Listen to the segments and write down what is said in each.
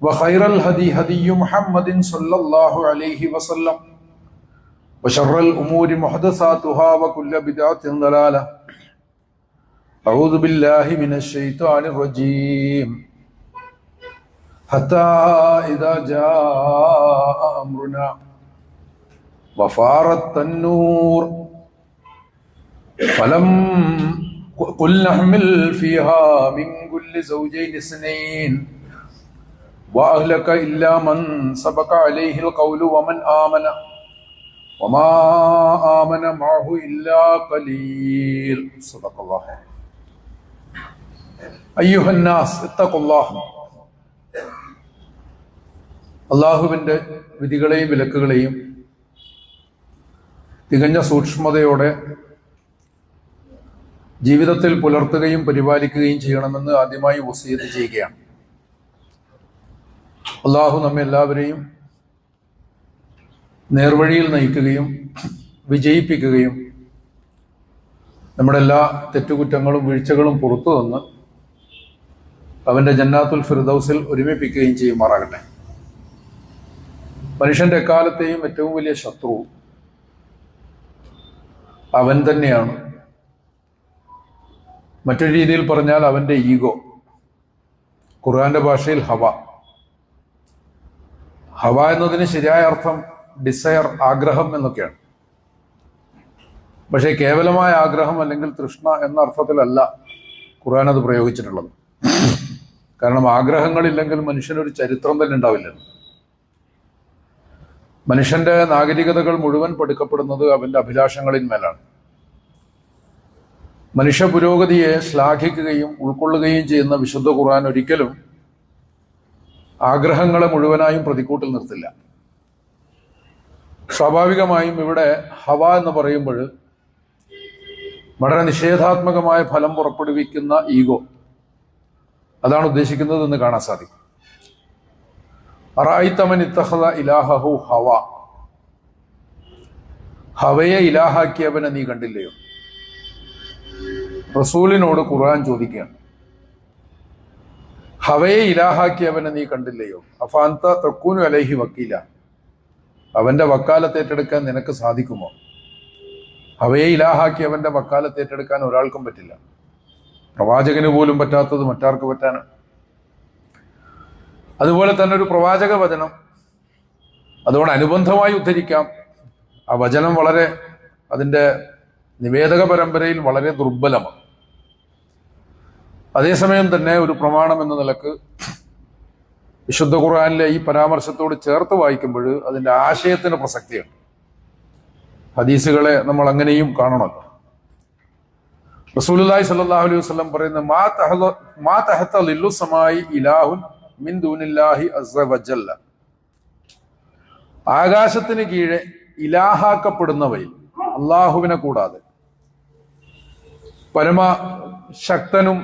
وخير الهدي هدي محمد صلى الله عليه وسلم وشر الأمور محدثاتها وكل بدعة ضلالة أعوذ بالله من الشيطان الرجيم حتى إذا جاء أمرنا وفارت النور فلم قل نحمل فيها من كل زوجين اثنين وأهلك إلا من سبق عليه القول ومن آمن وما آمن معه إلا قليل صدق الله أيها الناس اتقوا الله അള്ളാഹുവിൻ്റെ വിധികളെയും വിലക്കുകളെയും തികഞ്ഞ സൂക്ഷ്മതയോടെ ജീവിതത്തിൽ പുലർത്തുകയും പരിപാലിക്കുകയും ചെയ്യണമെന്ന് ആദ്യമായി വസീത് ചെയ്യുകയാണ് അള്ളാഹു നമ്മെ എല്ലാവരെയും നേർവഴിയിൽ നയിക്കുകയും വിജയിപ്പിക്കുകയും നമ്മുടെ എല്ലാ തെറ്റുകുറ്റങ്ങളും വീഴ്ചകളും പുറത്തു തന്ന് അവന്റെ ജന്നാത്തുൽ ഫിർദൌസിൽ ഒരുമിപ്പിക്കുകയും ചെയ്യുമാറാകട്ടെ. മനുഷ്യന്റെ എക്കാലത്തെയും ഏറ്റവും വലിയ ശത്രു അവൻ തന്നെയാണ്. മറ്റൊരു രീതിയിൽ പറഞ്ഞാൽ അവന്റെ ഈഗോ ഖുർആന്റെ ഭാഷയിൽ ഹവ. ഹവ എന്നതിന് ശരിയായ അർത്ഥം ഡിസയർ ആഗ്രഹം എന്നൊക്കെയാണ്. പക്ഷേ കേവലമായ ആഗ്രഹം അല്ലെങ്കിൽ തൃഷ്ണ എന്ന അർത്ഥത്തിലല്ല ഖുർആൻ അത് പ്രയോഗിച്ചിട്ടുള്ളത്. കാരണം ആഗ്രഹങ്ങളില്ലെങ്കിൽ മനുഷ്യനൊരു ചരിത്രം തന്നെ ഉണ്ടാവില്ല. മനുഷ്യന്റെ നാഗരികതകൾ മുഴുവൻ പഠിക്കപ്പെടുന്നത് അവന്റെ അഭിലാഷങ്ങളിന്മേലാണ് മനുഷ്യ പുരോഗതിയെ ശ്ലാഘിക്കുകയും ഉൾക്കൊള്ളുകയും ചെയ്യുന്ന വിശുദ്ധ ഖുർആൻ ഒരിക്കലും ആഗ്രഹങ്ങളെ മുഴുവനായും പ്രതിക്കൂട്ടിൽ നിർത്തില്ല. സ്വാഭാവികമായും ഇവിടെ ഹവ എന്ന് പറയുമ്പോൾ വളരെ നിഷേധാത്മകമായ ഫലം പുറപ്പെടുവിക്കുന്ന ഈഗോ. അതാണ് ഉദ്ദേശിക്കുന്നത് എന്ന് കാണാൻ സാധിക്കും. അറായിത്തമൻ ഇത്തഹദ ഇലാഹു ഹവ. ഹവയെ ഇലാഹാക്കിയവനെ നീ കണ്ടില്ലയോ? റസൂലിനോട് ഖുർആൻ ചോദിക്കുകയാണ്. ഹവയെ ഇലാഹാക്കിയവനെ നീ കണ്ടില്ലയോ? അഫാന്ത തൊക്കൂനു അലൈഹി വക്കീല. അവന്റെ വക്കാലത്ത് ഏറ്റെടുക്കാൻ നിനക്ക് സാധിക്കുമോ? ഹവയെ ഇലാഹാക്കിയവന്റെ വക്കാലത്ത് ഏറ്റെടുക്കാൻ ഒരാൾക്കും പറ്റില്ല. പ്രവാചകന് പോലും പറ്റാത്തത് മറ്റാർക്ക് പറ്റാനാണ് അതുപോലെ തന്നെ ഒരു പ്രവാചക വചനം. അതുകൊണ്ട് അനുബന്ധമായി ഉദ്ധരിക്കാം. ആ വചനം വളരെ അതിന്റെ നിവേദക പരമ്പരയിൽ വളരെ ദുർബലമാണ്. അതേസമയം തന്നെ ഒരു പ്രമാണം എന്ന നിലയ്ക്ക് വിശുദ്ധ ഖുർആാനിലെ ഈ പരാമർശത്തോട് ചേർത്ത് വായിക്കുമ്പോൾ അതിന്റെ ആശയത്തിന് പ്രസക്തിയുണ്ട്. ഹദീസുകളെ നമ്മൾ അങ്ങനെയും കാണണമല്ലോ. റസൂലി സല്ലല്ലാഹു അലൈഹി വസല്ലം പറയുന്ന മാ തഹല മാ ഇലാഹുൻ മിൻ ദൂനില്ലാഹി അസ്സ വജല്ല. ആകാശത്തിന് കീഴെ ഇലാഹാക്കപ്പെടുന്നവയിൽ അള്ളാഹുവിനെ കൂടാതെ പരമ ശക്തനും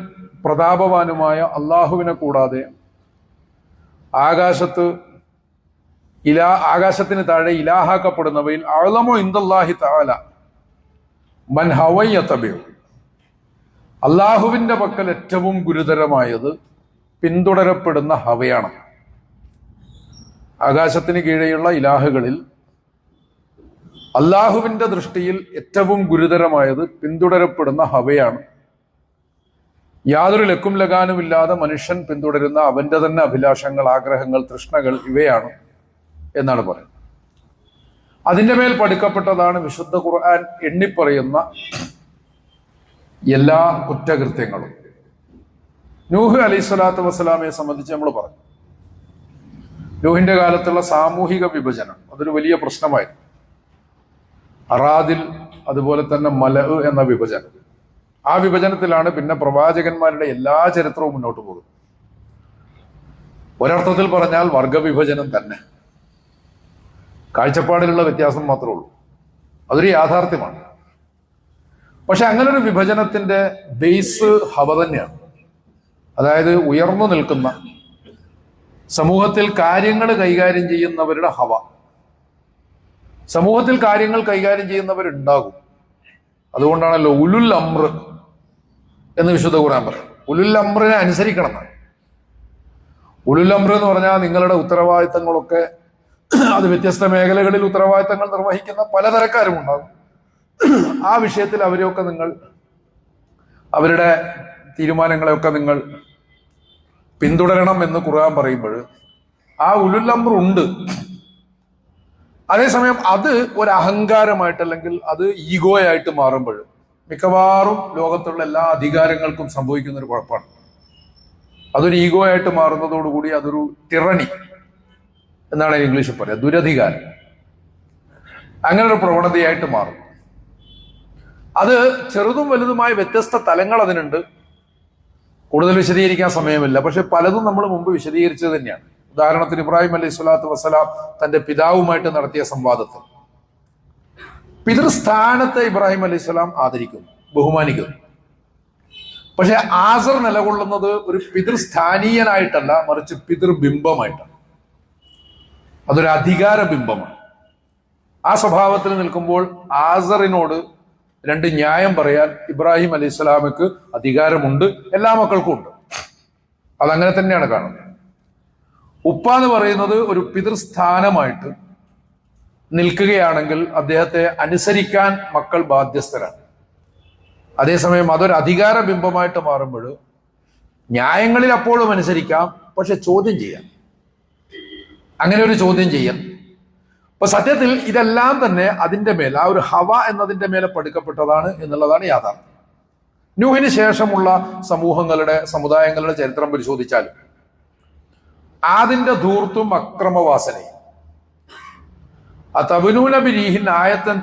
പ്രതാപവാനുമായ അള്ളാഹുവിനെ കൂടാതെ ആകാശത്ത് ഇലാ ആകാശത്തിന് താഴെ ഇലാഹാക്കപ്പെടുന്നവയിൽ അളമോ ഇന്ദല്ലാഹി താല മൻ ഹവയ്യത്തബിയോ അള്ളാഹുവിന്റെ പക്കൽ ഏറ്റവും ഗുരുതരമായത് പിന്തുടരപ്പെടുന്ന ഹവയാണ്. ആകാശത്തിന് കീഴെയുള്ള ഇലാഹുകളിൽ അള്ളാഹുവിന്റെ ദൃഷ്ടിയിൽ ഏറ്റവും ഗുരുതരമായത് പിന്തുടരപ്പെടുന്ന ഹവയാണ്. യാതൊരു ലക്കും ലഗാനുമില്ലാതെ മനുഷ്യൻ പിന്തുടരുന്ന അവന്റെ തന്നെ അഭിലാഷങ്ങൾ ആഗ്രഹങ്ങൾ തൃഷ്ണകൾ ഇവയാണ് എന്നാണ് പറയുന്നത്. അതിന്റെ മേൽ പഠിക്കപ്പെട്ടതാണ് വിശുദ്ധ ഖുർആൻ എണ്ണിപ്പറയുന്ന എല്ലാ കുറ്റകൃത്യങ്ങളും. നൂഹ് അലൈഹി സ്വലാത്തു വസ്സലാമയെ സംബന്ധിച്ച് നമ്മൾ പറഞ്ഞു. നൂഹിന്റെ കാലത്തുള്ള സാമൂഹിക വിഭജനം അതൊരു വലിയ പ്രശ്നമായിരുന്നു. അറാദിൽ അതുപോലെ തന്നെ മല എന്ന വിഭജനം. ആ വിഭജനത്തിലാണ് പിന്നെ പ്രവാചകന്മാരുടെ എല്ലാ ചരിത്രവും മുന്നോട്ട് പോകുന്നത്. ഒരർത്ഥത്തിൽ പറഞ്ഞാൽ വർഗവിഭജനം തന്നെ. കാഴ്ചപ്പാടിലുള്ള വ്യത്യാസം മാത്രമേ ഉള്ളൂ. അതൊരു യാഥാർത്ഥ്യമാണ്. പക്ഷെ അങ്ങനെ ഒരു വിഭജനത്തിന്റെ ബേസ് ഹവ തന്നെയാണ്. അതായത് ഉയർന്നു നിൽക്കുന്ന സമൂഹത്തിൽ കാര്യങ്ങൾ കൈകാര്യം ചെയ്യുന്നവരുടെ ഹവ. സമൂഹത്തിൽ കാര്യങ്ങൾ കൈകാര്യം ചെയ്യുന്നവരുണ്ടാകും. അതുകൊണ്ടാണല്ലോ ഉലുൽ അമ്ര എന്ന് വിശുദ്ധ ഖുർആൻ പറയും. ഉലുൽ അമ്രിനെ അനുസരിക്കണം എന്നാണ്. ഉലുൽ അമ്ര എന്ന് പറഞ്ഞാൽ നിങ്ങളുടെ ഉത്തരവാദിത്തങ്ങളൊക്കെ അത് വ്യത്യസ്ത മേഖലകളിൽ ഉത്തരവാദിത്തങ്ങൾ നിർവഹിക്കുന്ന പലതരക്കാരും ഉണ്ടാകും. ആ വിഷയത്തിൽ അവരെയൊക്കെ നിങ്ങൾ അവരുടെ തീരുമാനങ്ങളെയൊക്കെ നിങ്ങൾ പിന്തുടരണം എന്ന് ഖുർആൻ പറയുമ്പോൾ ആ ഉലുൽ അമ്ര ഉണ്ട്. അതേസമയം അത് ഒരു അഹങ്കാരമായിട്ട് അല്ലെങ്കിൽ അത് ഈഗോയായിട്ട് മാറുമ്പോൾ മിക്കവാറും ലോകത്തുള്ള എല്ലാ അധികാരങ്ങൾക്കും സംഭവിക്കുന്ന ഒരു കുഴപ്പമാണ്. അതൊരു ഈഗോ ആയിട്ട് മാറുന്നതോടുകൂടി അതൊരു ടിറണി എന്നാണ് ഇംഗ്ലീഷിൽ പറയുക. ദുരധികാരം. അങ്ങനെ ഒരു പ്രവണതയായിട്ട് മാറും. അത് ചെറുതും വലുതുമായ വ്യത്യസ്ത തലങ്ങൾ അതിനുണ്ട്. കൂടുതൽ വിശദീകരിക്കാൻ സമയമില്ല. പക്ഷെ പലതും നമ്മൾ മുമ്പ് വിശദീകരിച്ചത് തന്നെയാണ്. ഉദാഹരണത്തിന് ഇബ്രാഹിം അലൈഹി സ്വലാത്തു വസ്സലാം തന്റെ പിതാവുമായിട്ട് നടത്തിയ സംവാദത്തിൽ. പിതൃസ്ഥാനത്തെ ഇബ്രാഹിം അലൈഹി സ്വലാം ആദരിക്കുന്നു ബഹുമാനിക്കുന്നു. പക്ഷെ ആസർ നിലകൊള്ളുന്നത് ഒരു പിതൃസ്ഥാനീയനായിട്ടല്ല മറിച്ച് പിതൃബിംബമായിട്ടാണ്. അതൊരു അധികാര ബിംബമാണ്. ആ സ്വഭാവത്തിൽ നിൽക്കുമ്പോൾ ആസറിനോട് രണ്ട് ന്യായം പറയാൻ ഇബ്രാഹിം അലൈഹി സ്വലാമക്ക് അധികാരമുണ്ട് എല്ലാ മക്കൾക്കും ഉണ്ട്. അതങ്ങനെ തന്നെയാണ് കാണുന്നത്. ഉപ്പ എന്ന് പറയുന്നത് ഒരു പിതൃസ്ഥാനമായിട്ട് നിൽക്കുകയാണെങ്കിൽ അദ്ദേഹത്തെ അനുസരിക്കാൻ മക്കൾ ബാധ്യസ്ഥരാണ്. അതേസമയം അതൊരു അധികാര ബിംബമായിട്ട് മാറുമ്പോൾ ന്യായങ്ങളിൽ അപ്പോഴും അനുസരിക്കാം പക്ഷെ ചോദ്യം ചെയ്യാം. അങ്ങനെ ഒരു ചോദ്യം ചെയ്യാം. അപ്പൊ സത്യത്തിൽ ഇതെല്ലാം തന്നെ അതിന്റെ മേൽ ആ ഒരു ഹവ എന്നതിന്റെ മേലെ പഠിക്കപ്പെട്ടതാണ് എന്നുള്ളതാണ് യാഥാർത്ഥ്യം. ന്യൂഹിന് ശേഷമുള്ള സമൂഹങ്ങളുടെ സമുദായങ്ങളുടെ ചരിത്രം പരിശോധിച്ചാൽ ആദിന്റെ ധൂർത്തും അക്രമവാസനയും അതബനൂന ആയത്തൻ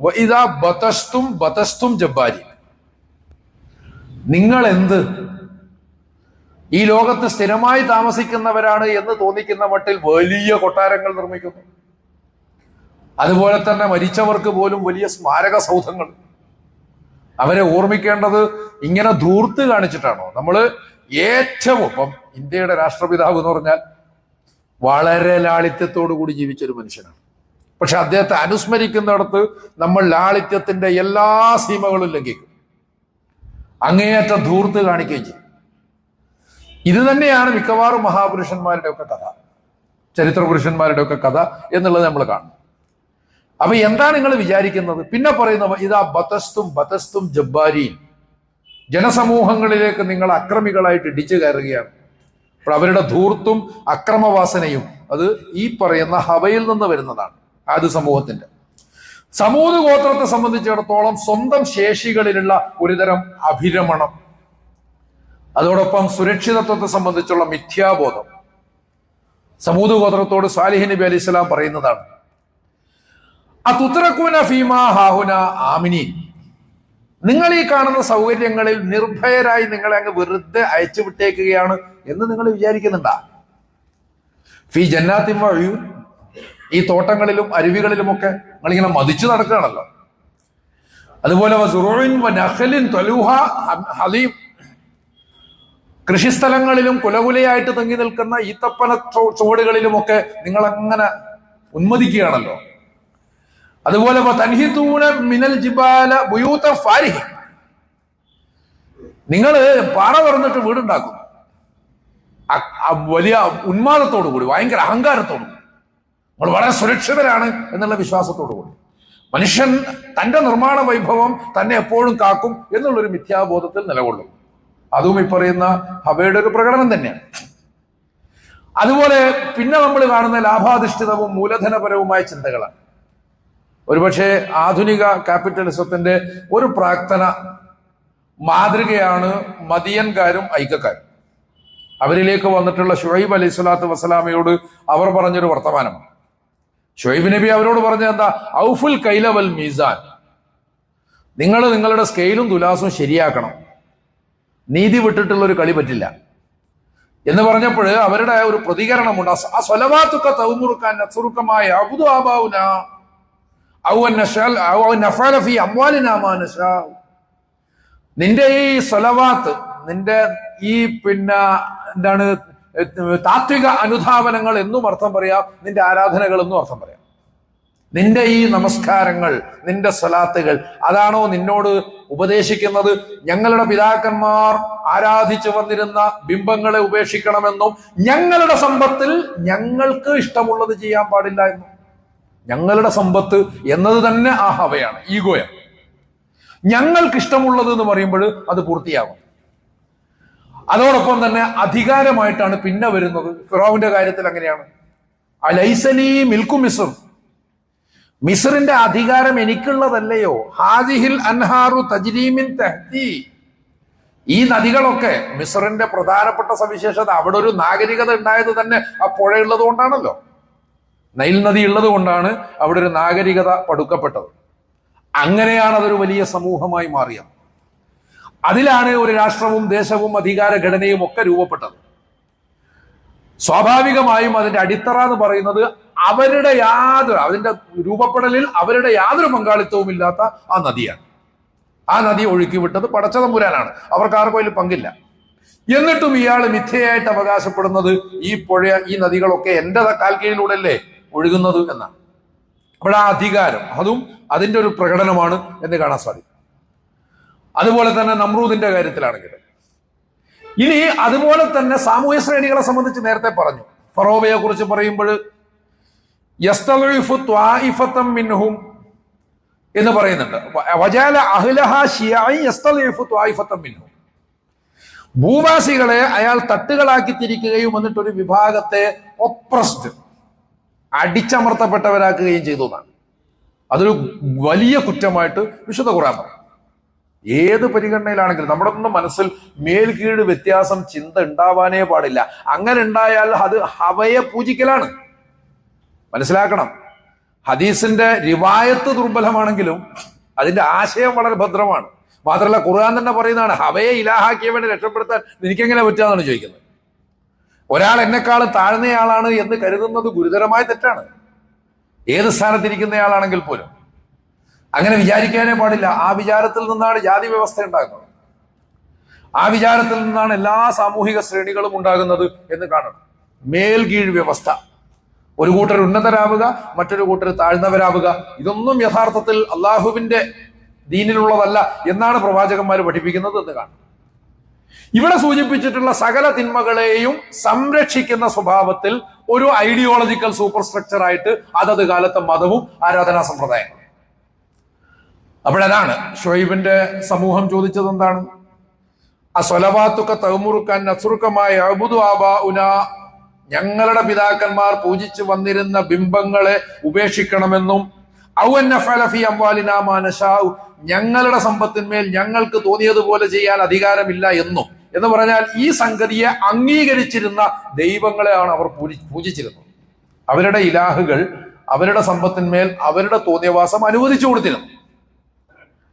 വഇദാ ബതസ്തും ബതസ്തും ജബ്ബാരി നിങ്ങൾ എന്ത് ഈ ലോകത്ത് സ്ഥിരമായി താമസിക്കുന്നവരാണ് എന്ന് തോന്നിക്കുന്ന മട്ടിൽ വലിയ കൊട്ടാരങ്ങൾ നിർമ്മിക്കുന്നു. അതുപോലെ തന്നെ മരിച്ചവർക്ക് പോലും വലിയ സ്മാരക സൗധങ്ങൾ. അവരെ ഓർമ്മിക്കേണ്ടത് ഇങ്ങനെ ധൂർത്ത് കാണിച്ചിട്ടാണോ? നമ്മൾ ഏറ്റവും ഇപ്പം ഇന്ത്യയുടെ രാഷ്ട്രപിതാവ് എന്ന് പറഞ്ഞാൽ വളരെ ലാളിത്യത്തോടു കൂടി ജീവിച്ചൊരു മനുഷ്യനാണ്. പക്ഷെ അദ്ദേഹത്തെ അനുസ്മരിക്കുന്നിടത്ത് നമ്മൾ ലാളിത്യത്തിന്റെ എല്ലാ സീമകളും ലംഘിക്കും. അങ്ങേയറ്റ ധൂർത്ത് കാണിക്കുകയും ചെയ്യും. ഇത് തന്നെയാണ് മിക്കവാറും മഹാപുരുഷന്മാരുടെ ഒക്കെ കഥ ചരിത്ര പുരുഷന്മാരുടെ ഒക്കെ കഥ എന്നുള്ളത് നമ്മൾ കാണും. അപ്പൊ എന്താണ് നിങ്ങൾ വിചാരിക്കുന്നത്? പിന്നെ പറയുന്ന ഇതാ ബതസ്തും ബതസ്തും ജബ്ബാരിയും ജനസമൂഹങ്ങളിലേക്ക് നിങ്ങൾ അക്രമികളായിട്ട് ഇടിച്ചു കയറുകയാണ്. അപ്പോൾ അവരുടെ ധൂർത്തും അക്രമവാസനയും അത് ഈ പറയുന്ന ഹവയിൽ നിന്ന് വരുന്നതാണ് ആദ്യ സമൂഹത്തിന്റെ. സമൂഹ ഗോത്രത്തെ സംബന്ധിച്ചിടത്തോളം സ്വന്തം ശേഷികളിലുള്ള ഒരുതരം അഭിരമണം. അതോടൊപ്പം സുരക്ഷിതത്വത്തെ സംബന്ധിച്ചുള്ള മിഥ്യാബോധം. സമൂഹ ഗോത്രത്തോട് സാലിഹ് നബി അലി ഇസ്ലാം പറയുന്നതാണ്. തുത്രക്കൂന ഫീമാ ഹാഹുന ആമിനി നിങ്ങൾ ഈ കാണുന്ന സൗകര്യങ്ങളിൽ നിർഭയരായി നിങ്ങളെ അങ്ങ് വെറുതെ അയച്ചു വിട്ടേക്കുകയാണ് എന്ന് നിങ്ങൾ വിചാരിക്കുന്നുണ്ടാ? ഫി ജന്നാത്തിൻ വഴി ഈ തോട്ടങ്ങളിലും അരുവികളിലുമൊക്കെ നിങ്ങളിങ്ങനെ മതിച്ചു നടക്കുകയാണല്ലോ. അതുപോലെ ഹലീം കൃഷിസ്ഥലങ്ങളിലും കുലകുലയായിട്ട് തങ്ങി നിൽക്കുന്ന ഈത്തപ്പന ചുവടുകളിലുമൊക്കെ നിങ്ങൾ അങ്ങനെ ഉന്മതിക്കുകയാണല്ലോ. അതുപോലെ മിനൽ ജിബാല ബുയൂത ഫാരിഹി. നിങ്ങൾ പാറ തുറന്നിട്ട് വീടുണ്ടാക്കും. വലിയ ഉന്മാദത്തോടു കൂടി ഭയങ്കര അഹങ്കാരത്തോടു നമ്മൾ വളരെ സുരക്ഷിതരാണ് എന്നുള്ള വിശ്വാസത്തോടു കൂടി. മനുഷ്യൻ തന്റെ നിർമ്മാണ വൈഭവം തന്നെ എപ്പോഴും കാക്കും എന്നുള്ളൊരു മിഥ്യാബോധത്തിൽ നിലകൊള്ളും. അതും ഈ പറയുന്ന ഹബയുടെ ഒരു പ്രകടനം തന്നെയാണ്. അതുപോലെ പിന്നെ നമ്മൾ കാണുന്ന ലാഭാധിഷ്ഠിതവും മൂലധനപരവുമായ ചിന്തകളാണ്. ഒരുപക്ഷെ ആധുനിക ക്യാപിറ്റലിസത്തിന്റെ ഒരു പ്രാക്തന മാതൃകയാണ് മതിയൻകാരും ഐക്യക്കാരും. അവരിലേക്ക് വന്നിട്ടുള്ള ഷുഹൈബ് അലൈഹി സ്വലാത്തു വസ്സലാമയോട് അവർ പറഞ്ഞൊരു വർത്തമാനം. ഷുഹൈബ് നബി അവരോട് പറഞ്ഞത് എന്താ? ഔഫുൽ കൈലവൽ മീസാൻ. നിങ്ങൾ നിങ്ങളുടെ സ്കെയിലും തുലാസും ശരിയാക്കണം. നീതി വിട്ടിട്ടുള്ള ഒരു കളി പറ്റില്ല. എന്ന് പറഞ്ഞപ്പോൾ അവരുടെ ഒരു പ്രതികരണമുണ്ട്. ആ സ്വലവാത്തുക്ക തൗമുറുക്കാൻ നസുറുക്കമായ അബുദു നിന്റെ ഈ സ്വലവാത്ത് നിന്റെ ഈ പിന്നെ എന്താണ് താത്വിക അനുധാവനങ്ങൾ എന്നും അർത്ഥം പറയാം നിന്റെ ആരാധനകൾ എന്നും അർത്ഥം പറയാം. നിന്റെ ഈ നമസ്കാരങ്ങൾ നിന്റെ സ്വലാത്തുകൾ അതാണോ നിന്നോട് ഉപദേശിക്കുന്നത്? ഞങ്ങളുടെ പിതാക്കന്മാർ ആരാധിച്ചു വന്നിരുന്ന ബിംബങ്ങളെ ഉപേക്ഷിക്കണമെന്നും ഞങ്ങളുടെ സമ്പത്തിൽ ഞങ്ങൾക്ക് ഇഷ്ടമുള്ളത് ചെയ്യാൻ പാടില്ല എന്നും. ഞങ്ങളുടെ സമ്പത്ത് എന്നത് തന്നെ ആ ഹവയാണ് ഈഗോയാണ്. ഞങ്ങൾക്ക് ഇഷ്ടമുള്ളത് എന്ന് പറയുമ്പോൾ അത് പൂർത്തിയാകും. അതോടൊപ്പം തന്നെ അധികാരമായിട്ടാണ് പിന്നെ വരുന്നത്. ഫിറോവിന്റെ കാര്യത്തിൽ അങ്ങനെയാണ്. അലൈസലി മിൽക്കു മിസർ. മിസറിന്റെ അധികാരം എനിക്കുള്ളതല്ലയോ? ഹാജിഹിൽ അൻഹാറു തജ്രീമിൻ തഹ്തി ഈ നദികളൊക്കെ മിസറിന്റെ പ്രധാനപ്പെട്ട സവിശേഷത. അവിടെ ഒരു നാഗരികത ഉണ്ടായത് തന്നെ ആ പുഴയുള്ളത് കൊണ്ടാണല്ലോ. നൈൽ നദി ഉള്ളത് കൊണ്ടാണ് അവിടെ ഒരു നാഗരികത പടുക്കപ്പെട്ടത്. അങ്ങനെയാണ് അതൊരു വലിയ സമൂഹമായി മാറിയത്. അതിലാണ് ഒരു രാഷ്ട്രവും ദേശവും അധികാര ഘടനയും ഒക്കെ രൂപപ്പെട്ടത്. സ്വാഭാവികമായും അതിന്റെ അടിത്തറ എന്ന് പറയുന്നത് അവരുടെ യാതൊരു അതിന്റെ രൂപപ്പെടലിൽ അവരുടെ യാതൊരു പങ്കാളിത്തവും ഇല്ലാത്ത ആ നദിയാണ്. ആ നദി ഒഴുക്കി വിട്ടത് പടച്ചതമ്പുരാനാണ്. അവർക്ക് ആർക്കും അതിൽ പങ്കില്ല. എന്നിട്ടും ഇയാൾ മിഥ്യയായിട്ട് അവകാശപ്പെടുന്നത് ഈ പുഴ ഈ നദികളൊക്കെ എന്റെ കാൽ കീഴിലൂടെയല്ലേ ഒഴുകുന്നത് എന്നാണ്. അപ്പോൾ ആ അധികാരം അതും അതിന്റെ ഒരു പ്രകടനമാണ് എന്ന് കാണാൻ സാധിക്കും. അതുപോലെ തന്നെ നമ്രൂദിന്റെ കാര്യത്തിലാണെങ്കിൽ ഇനി അതുപോലെ തന്നെ സാമൂഹ്യ ശ്രേണികളെ സംബന്ധിച്ച് നേരത്തെ പറഞ്ഞു. ഫറോവയെ കുറിച്ച് പറയുമ്പോൾ എന്ന് പറയുന്നുണ്ട്. ഭൂവാസികളെ അയാൾ തട്ടുകളാക്കി തിരിക്കുകയും എന്നിട്ടൊരു വിഭാഗത്തെ ഒപ്രസ്ഡ് അടിച്ചമർത്തപ്പെട്ടവരാക്കുകയും ചെയ്തു എന്നാണ്. അതൊരു വലിയ കുറ്റമായിട്ട് വിശുദ്ധ ഖുറാൻ പറയും. ഏത് പരിഗണനയിലാണെങ്കിലും നമ്മുടെ ഒന്നും മനസ്സിൽ മേൽകീഴ് വ്യത്യാസം ചിന്ത ഉണ്ടാവാനേ പാടില്ല. അങ്ങനെ ഉണ്ടായാൽ അത് ഹവയെ പൂജിക്കലാണ്. മനസ്സിലാക്കണം. ഹദീസിന്റെ റിവായത്ത് ദുർബലമാണെങ്കിലും അതിന്റെ ആശയം വളരെ ഭദ്രമാണ്. മാത്രമല്ല ഖുർആൻ തന്നെ പറയുന്നതാണ് ഹവയെ ഇലാഹാക്കിയവനെ രക്ഷപ്പെടുത്താൻ എനിക്കെങ്ങനെ പറ്റാന്നാണ് ചോദിക്കുന്നത്. ഒരാൾ എന്നെക്കാൾ താഴ്ന്നയാളാണ് എന്ന് കരുതുന്നത് ഗുരുതരമായ തെറ്റാണ്. ഏത് സ്ഥാനത്തിരിക്കുന്നയാളാണെങ്കിൽ പോലും. അങ്ങനെ വിചാരിക്കാനേ പാടില്ല. ആ വിചാരത്തിൽ നിന്നാണ് ജാതി വ്യവസ്ഥ ഉണ്ടാകുന്നത്. ആ വിചാരത്തിൽ നിന്നാണ് എല്ലാ സാമൂഹിക ശ്രേണികളും ഉണ്ടാകുന്നത് എന്ന് കാണണം. മേൽകീഴ് വ്യവസ്ഥ. ഒരു കൂട്ടർ ഉന്നതരാവുക മറ്റൊരു കൂട്ടർ താഴ്ന്നവരാവുക. ഇതൊന്നും യഥാർത്ഥത്തിൽ അള്ളാഹുവിന്റെ ദീനിലുള്ളതല്ല എന്നാണ് പ്രവാചകന്മാർ പഠിപ്പിക്കുന്നത് എന്ന് കാണും ഇവിടെ സൂചിപ്പിച്ചിട്ടുള്ള സകല തിന്മകളെയും സംരക്ഷിക്കുന്ന സ്വഭാവത്തിൽ ഒരു ഐഡിയോളജിക്കൽ സൂപ്പർ സ്ട്രക്ചർ ആയിട്ട് അതത് കാലത്തെ മതവും ആരാധനാ സമ്പ്രദായങ്ങളും. അപ്പോഴതാണ് ഷൊയ്ബിന്റെ സമൂഹം ചോദിച്ചത് എന്താണ്? അസ്വലവാത്തുക്ക തൗമുറുക്കാൻ നസുറുക്കമായ അബുദു ആബാ ഉന ഞങ്ങളുടെ പിതാക്കന്മാർ പൂജിച്ചു വന്നിരുന്ന ബിംബങ്ങളെ ഉപേക്ഷിക്കണമെന്നും ഞങ്ങളുടെ സമ്പത്തിന്മേൽ ഞങ്ങൾക്ക് തോന്നിയതുപോലെ ചെയ്യാൻ അധികാരമില്ല എന്നും. എന്ന് പറഞ്ഞാൽ ഈ സംഗതിയെ അംഗീകരിച്ചിരുന്ന ദൈവങ്ങളെയാണ് അവർ പൂജി പൂജിച്ചിരുന്നത്. അവരുടെ ഇലാഹുകൾ അവരുടെ സമ്പത്തിന്മേൽ അവരുടെ തോന്നിയവാസം അനുവദിച്ചു കൊടുത്തിരുന്നു.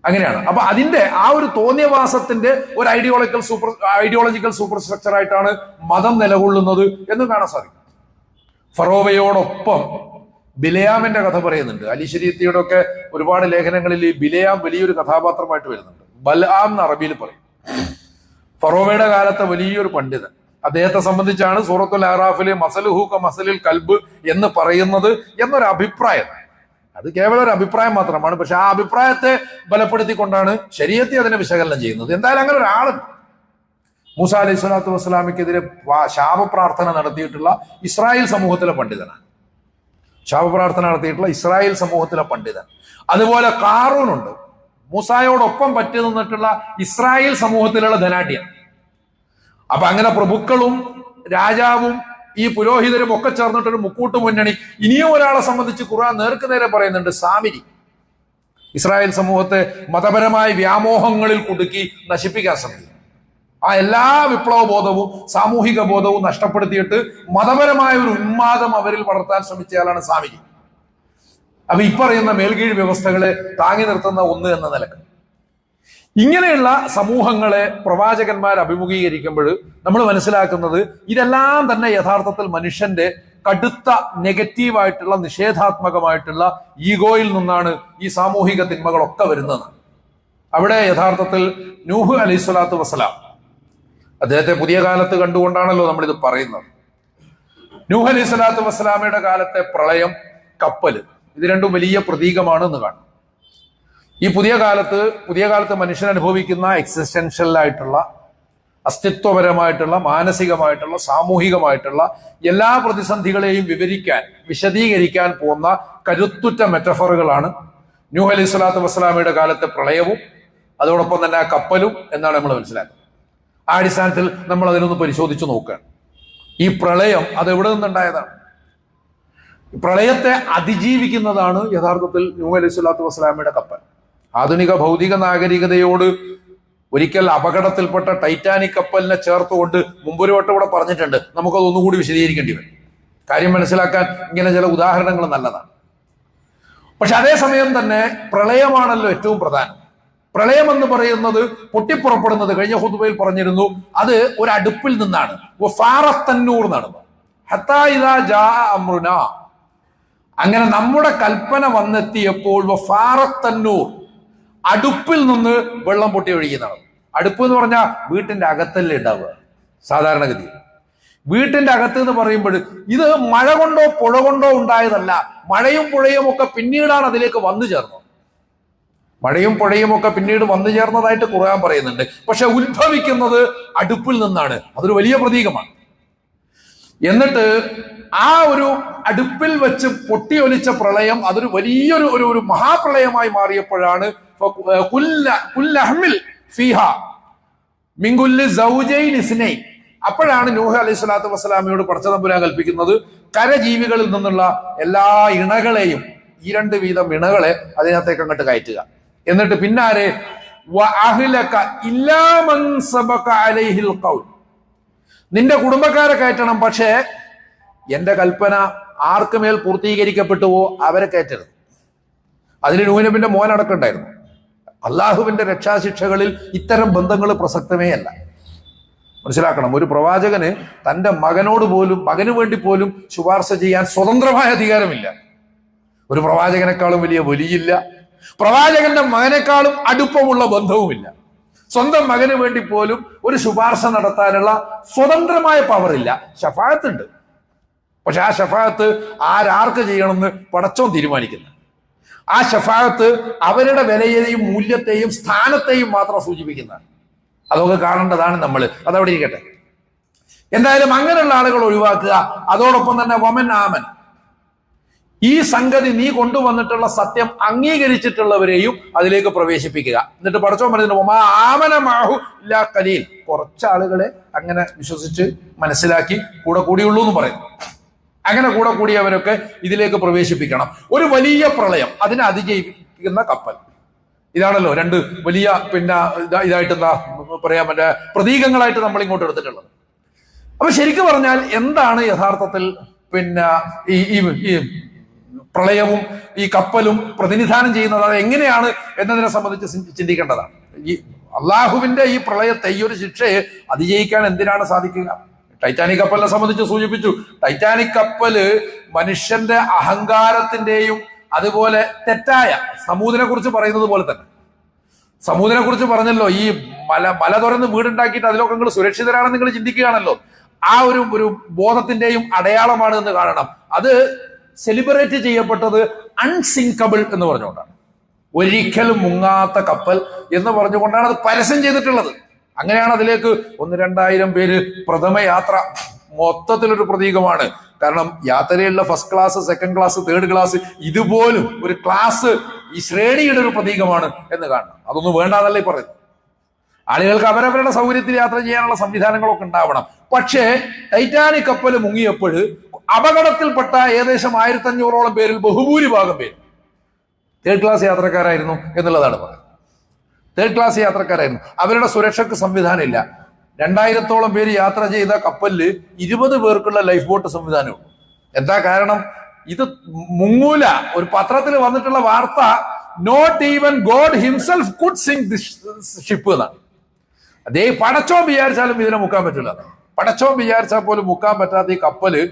അങ്ങനെയാണ്. അപ്പൊ അതിന്റെ ആ ഒരു തോന്നിയവാസത്തിന്റെ ഒരു ideological super ideological super structure ആയിട്ടാണ് മതം നിലകൊള്ളുന്നത് എന്ന് കാണാൻ സാധിക്കും. ഫറോവയോടൊപ്പം ബിലയാമിന്റെ കഥ പറയുന്നുണ്ട്. അലി ശരീത്തിയുടെ ഒക്കെ ഒരുപാട് ലേഖനങ്ങളിൽ ഈ ബിലയാം വലിയൊരു കഥാപാത്രമായിട്ട് വരുന്നുണ്ട്. ബൽആം എന്ന് അറബിയിൽ പറയും. ഫറോവയുടെ കാലത്തെ വലിയൊരു പണ്ഡിതൻ. അദ്ദേഹത്തെ സംബന്ധിച്ചാണ് സൂറത്തുൽ അറാഫിലെ മസലുഹൂക്ക മസലിൽ കൽബ് എന്ന് പറയുന്നത് എന്നൊരു അഭിപ്രായം. അത് കേവലം ഒരു അഭിപ്രായം മാത്രമാണ്. പക്ഷെ ആ അഭിപ്രായത്തെ ബലപ്പെടുത്തിക്കൊണ്ടാണ് ശരീരത്തെ അതിനെ വിശകലനം ചെയ്യുന്നത്. എന്തായാലും അങ്ങനെ ഒരാളുണ്ട്. മൂസ അലൈഹി സ്വലാത്തു വസ്സലാമിക്കെതിരെ ശാപപ്രാർത്ഥന നടത്തിയിട്ടുള്ള ഇസ്രായേൽ സമൂഹത്തിലെ പണ്ഡിതനാണ്. ശാപപ്രാർത്ഥന നടത്തിയിട്ടുള്ള ഇസ്രായേൽ സമൂഹത്തിലെ പണ്ഡിതൻ. അതുപോലെ കാറൂനുണ്ട്. മൂസായോടൊപ്പം പറ്റി നിന്നിട്ടുള്ള ഇസ്രായേൽ സമൂഹത്തിലുള്ള ധനാഢ്യൻ അപ്പൊ അങ്ങനെ പ്രഭുക്കളും രാജാവും ഈ പുരോഹിതരും ഒക്കെ ചേർന്നിട്ടൊരു മുക്കൂട്ട് മുന്നണി. ഇനിയും ഒരാളെ സംബന്ധിച്ച് ഖുർആൻ നേർക്ക് നേരെ പറയുന്നുണ്ട് സാമിരി. ഇസ്രായേൽ സമൂഹത്തെ മതപരമായ വ്യാമോഹങ്ങളിൽ കുടുക്കി നശിപ്പിക്കാൻ ശ്രമിക്കും ആ എല്ലാ വിപ്ലവ ബോധവും സാമൂഹിക ബോധവും നഷ്ടപ്പെടുത്തിയിട്ട് മതപരമായ ഒരു ഉന്മാദം അവരിൽ വളർത്താൻ ശ്രമിച്ചയാളാണ് സാമിരി. അപ്പൊ ഇപ്പറയുന്ന മേൽകീഴ് വ്യവസ്ഥകളെ താങ്ങി നിർത്തുന്ന ഒന്ന് എന്ന നിലയ്ക്ക്. ഇങ്ങനെയുള്ള സമൂഹങ്ങളെ പ്രവാചകന്മാർ അഭിമുഖീകരിക്കുമ്പോൾ നമ്മൾ മനസ്സിലാക്കുന്നത് ഇതെല്ലാം തന്നെ യഥാർത്ഥത്തിൽ മനുഷ്യന്റെ കടുത്ത നെഗറ്റീവായിട്ടുള്ള നിഷേധാത്മകമായിട്ടുള്ള ഈഗോയിൽ നിന്നാണ് ഈ സാമൂഹിക തിന്മകളൊക്കെ വരുന്നത്. അവിടെ യഥാർത്ഥത്തിൽ നൂഹ് അലൈഹി സ്വലാത്തു വസ്സലാം അദ്ദേഹത്തെ പുതിയ കാലത്ത് കണ്ടുകൊണ്ടാണല്ലോ നമ്മളിത് പറയുന്നത്. നൂഹ് അലൈഹി സ്വലാത്തു വസ്സലാമയുടെ കാലത്തെ പ്രളയം കപ്പൽ. ഇത് രണ്ടും വലിയ പ്രതീകമാണ് എന്ന് കാണും. ഈ പുതിയ കാലത്ത് പുതിയ കാലത്ത് മനുഷ്യൻ അനുഭവിക്കുന്ന എക്സിസ്റ്റൻഷ്യൽ ആയിട്ടുള്ള അസ്തിത്വപരമായിട്ടുള്ള മാനസികമായിട്ടുള്ള സാമൂഹികമായിട്ടുള്ള എല്ലാ പ്രതിസന്ധികളെയും വിവരിക്കാൻ വിശദീകരിക്കാൻ പോകുന്ന കരുത്തുറ്റ മെറ്റഫറുകളാണ് ന്യൂ അലി സ്വലാത്തു വസ്സലാമയുടെ കാലത്തെ പ്രളയവും അതോടൊപ്പം തന്നെ ആ കപ്പലും എന്നാണ് നമ്മൾ മനസ്സിലാക്കുന്നത്. ആ അടിസ്ഥാനത്തിൽ നമ്മൾ അതിനൊന്ന് പരിശോധിച്ചു നോക്കുകയാണ്. ഈ പ്രളയം അതെവിടെ നിന്നുണ്ടായതാണ്? പ്രളയത്തെ അതിജീവിക്കുന്നതാണ് യഥാർത്ഥത്തിൽ നൂ അലൈഹി സ്വലാത്തു വസ്സലാമയുടെ കപ്പൽ ആധുനിക ഭൗതിക നാഗരികതയോട് ഒരിക്കൽ അപകടത്തിൽപ്പെട്ട ടൈറ്റാനിക് കപ്പലിനെ ചേർത്തുകൊണ്ട് മുമ്പൊരു വട്ടം ഇവിടെ പറഞ്ഞിട്ടുണ്ട്. നമുക്കത് ഒന്നുകൂടി വിശദീകരിക്കേണ്ടി വരും. കാര്യം മനസ്സിലാക്കാൻ ഇങ്ങനെ ചില ഉദാഹരണങ്ങൾ നല്ലതാണ്. പക്ഷെ അതേസമയം തന്നെ പ്രളയമാണല്ലോ ഏറ്റവും പ്രധാനം. പ്രളയം എന്ന് പറയുന്നത് പൊട്ടിപ്പുറപ്പെടുന്നത് കഴിഞ്ഞ ഹുതുബയിൽ പറഞ്ഞിരുന്നു അത് ഒരു അടുപ്പിൽ നിന്നാണ്. ഫാറത്തന്നൂർ എന്നാണ്. ഹത്താ ഇതാ ജാ അമ്രുന. അങ്ങനെ നമ്മുടെ കൽപ്പന വന്നെത്തിയപ്പോൾ ഫാറത്തന്നൂർ അടുപ്പിൽ നിന്ന് വെള്ളം പൊട്ടി ഒഴുകിയതാണ്. അടുപ്പ് എന്ന് പറഞ്ഞാൽ വീട്ടിന്റെ അകത്തല്ലേ ഉണ്ടാവുക സാധാരണഗതി വീട്ടിന്റെ അകത്ത് എന്ന് പറയുമ്പോൾ ഇത് മഴ കൊണ്ടോ പുഴ കൊണ്ടോ ഉണ്ടായതല്ല മഴയും പുഴയും ഒക്കെ പിന്നീടാണ് അതിലേക്ക് വന്നു ചേർന്നത്. മഴയും പുഴയും ഒക്കെ പിന്നീട് വന്നു ചേർന്നതായിട്ട് ഖുർആൻ പറയുന്നുണ്ട്. പക്ഷെ ഉത്ഭവിക്കുന്നത് അടുപ്പിൽ നിന്നാണ്. അതൊരു വലിയ പ്രതീകമാണ്. എന്നിട്ട് ആ ഒരു അടുപ്പിൽ വെച്ച് പൊട്ടിയൊലിച്ച പ്രളയം അതൊരു വലിയൊരു ഒരു ഒരു മഹാപ്രളയമായി മാറിയപ്പോഴാണ് അപ്പോഴാണ് നൂഹ അലൈഹി സ്വലാത്തു വസ്സലാമയോട് പടച്ചതമ്പുരാൻ കൽപ്പിക്കുന്നത് കരജീവികളിൽ നിന്നുള്ള എല്ലാ ഇണകളെയും ഈ രണ്ട് വീതം ഇണകളെ അതിനകത്തേക്ക് അങ്ങോട്ട് കയറ്റുക. എന്നിട്ട് പിന്നാരെ ഇല്ലാമൻ സബക അലൈഹിൽ ഖൗൽ. നിന്റെ കുടുംബക്കാരെ കയറ്റണം പക്ഷേ എന്റെ കൽപ്പന ആർക്ക് മേൽ പൂർത്തീകരിക്കപ്പെട്ടുവോ അവരെ കയറ്റരുത്. അതിന് നൂനബിന്റെ മോൻ അടക്കമുണ്ടായിരുന്നു അള്ളാഹുവിന്റെ രക്ഷാശിക്ഷകളിൽ ഇത്തരം ബന്ധങ്ങൾ പ്രസക്തമേ അല്ല. മനസ്സിലാക്കണം ഒരു പ്രവാചകന് തന്റെ മകനോട് പോലും മകന് വേണ്ടി പോലും ശുപാർശ ചെയ്യാൻ സ്വതന്ത്രമായ അധികാരമില്ല. ഒരു പ്രവാചകനേക്കാളും വലിയ വലിയില്ല. പ്രവാചകന്റെ മകനേക്കാളും അടുപ്പമുള്ള ബന്ധവുമില്ല. സ്വന്തം മകന് വേണ്ടി പോലും ഒരു ശുപാർശ നടത്താനുള്ള സ്വതന്ത്രമായ പവർ ഇല്ല. ഷഫായത്തുണ്ട് പക്ഷെ ആ ഷഫായത്ത് ആരാർക്ക് ചെയ്യണമെന്ന് പടച്ചോൻ തീരുമാനിക്കുന്നു. ആ ഷഫായത്ത് അവരുടെ വിലയെയും മൂല്യത്തെയും സ്ഥാനത്തെയും മാത്രം സൂചിപ്പിക്കുന്നതാണ്. അതൊക്കെ കാണേണ്ടതാണ് നമ്മൾ അതവിടെ ഇരിക്കട്ടെ. എന്തായാലും അങ്ങനെയുള്ള ആളുകൾ ഒഴിവാക്കുക. അതോടൊപ്പം തന്നെ വമൻ ആമൻ. ഈ സംഗതി നീ കൊണ്ടുവന്നിട്ടുള്ള സത്യം അംഗീകരിച്ചിട്ടുള്ളവരെയും അതിലേക്ക് പ്രവേശിപ്പിക്കുക. എന്നിട്ട് പഠിച്ചോ പറഞ്ഞിട്ടുണ്ട് ആമന കുറച്ച് ആളുകളെ അങ്ങനെ വിശ്വസിച്ച് മനസ്സിലാക്കി കൂടെ കൂടിയുള്ളൂ എന്ന് പറയുന്നു. അങ്ങനെ കൂടെ കൂടിയവരൊക്കെ ഇതിലേക്ക് പ്രവേശിപ്പിക്കണം. ഒരു വലിയ പ്രളയം അതിനെ അതിജീവിക്കുന്ന കപ്പൽ. ഇതാണല്ലോ രണ്ട് വലിയ പിന്നെ ഇതാ- ഇതായിട്ട് എന്താ പറയാ മറ്റേ പ്രതീകങ്ങളായിട്ട് നമ്മൾ ഇങ്ങോട്ട് എടുത്തിട്ടുള്ളത്. അപ്പൊ ശരിക്കും പറഞ്ഞാൽ എന്താണ് യഥാർത്ഥത്തിൽ പിന്നെ ഈ ഈ പ്രളയവും ഈ കപ്പലും പ്രതിനിധാനം ചെയ്യുന്നത് അത് എങ്ങനെയാണ് എന്നതിനെ സംബന്ധിച്ച് ചിന്തിക്കേണ്ടതാണ്. ഈ അള്ളാഹുവിന്റെ ഈ പ്രളയത്തെ ഈ ഒരു ശിക്ഷയെ അതിജയിക്കാൻ എന്തിനാണ് സാധിക്കുക? ടൈറ്റാനിക് കപ്പലിനെ സംബന്ധിച്ച് സൂചിപ്പിച്ചു. ടൈറ്റാനിക് കപ്പൽ മനുഷ്യന്റെ അഹങ്കാരത്തിന്റെയും അതുപോലെ തെറ്റായ സമൂതിനെ കുറിച്ച് പറയുന്നത് പോലെ തന്നെ. സമൂതിനെ കുറിച്ച് പറഞ്ഞല്ലോ ഈ മല മല തുറന്ന് വീടുണ്ടാക്കിയിട്ട് അതിലൊക്കെ നിങ്ങൾ സുരക്ഷിതരാണെന്ന് നിങ്ങൾ ചിന്തിക്കുകയാണല്ലോ. ആ ഒരു ഒരു ബോധത്തിന്റെയും അടയാളമാണ് എന്ന് കാണണം. അത് സെലിബ്രേറ്റ് ചെയ്യപ്പെട്ടത് അൺസിങ്കബിൾ എന്ന് പറഞ്ഞുകൊണ്ടാണ്. ഒരിക്കലും മുങ്ങാത്ത കപ്പൽ എന്ന് പറഞ്ഞുകൊണ്ടാണ് അത് പരസ്യം ചെയ്തിട്ടുള്ളത്. അങ്ങനെയാണ് അതിലേക്ക് ഒന്ന് രണ്ടായിരം പേര് പ്രഥമ യാത്ര മൊത്തത്തിലൊരു പ്രതീകമാണ്. കാരണം യാത്രയുള്ള first class second class third class ഇതുപോലും ഒരു ക്ലാസ് ഈ ശ്രേണിയുടെ ഒരു പ്രതീകമാണ് എന്ന് കാണണം. അതൊന്നും വേണ്ടാന്നല്ലേ പറയുന്നു പറയുന്നത്. ആളുകൾക്ക് അവരവരുടെ സൗകര്യത്തിൽ യാത്ര ചെയ്യാനുള്ള സംവിധാനങ്ങളൊക്കെ ഉണ്ടാവണം. പക്ഷേ ടൈറ്റാനിക് കപ്പൽ മുങ്ങിയപ്പോൾ അപകടത്തിൽപ്പെട്ട ഏകദേശം ആയിരത്തി അഞ്ഞൂറോളം പേരിൽ ബഹുഭൂരിഭാഗം പേര് തേർഡ് ക്ലാസ് യാത്രക്കാരായിരുന്നു എന്നുള്ളതാണ് പറയുന്നത്. തേർഡ് ക്ലാസ് യാത്രക്കാരായിരുന്നു. അവരുടെ സുരക്ഷയ്ക്ക് സംവിധാനമില്ല. രണ്ടായിരത്തോളം പേര് യാത്ര ചെയ്ത കപ്പലിൽ ഇരുപത് പേർക്കുള്ള ലൈഫ് ബോട്ട് സംവിധാനമുണ്ട്. എന്താ കാരണം? ഇത് മുങ്ങൂല. ഒരു പത്രത്തിൽ വന്നിട്ടുള്ള വാർത്ത not even God himself could sink ship എന്നാണ്. അതേ പടച്ചോ വിചാരിച്ചാലും ഇതിനെ മുക്കാൻ പറ്റില്ല. പടച്ചോ വിചാരിച്ചാൽ പോലും മുക്കാൻ പറ്റാത്ത ഈ കപ്പൽ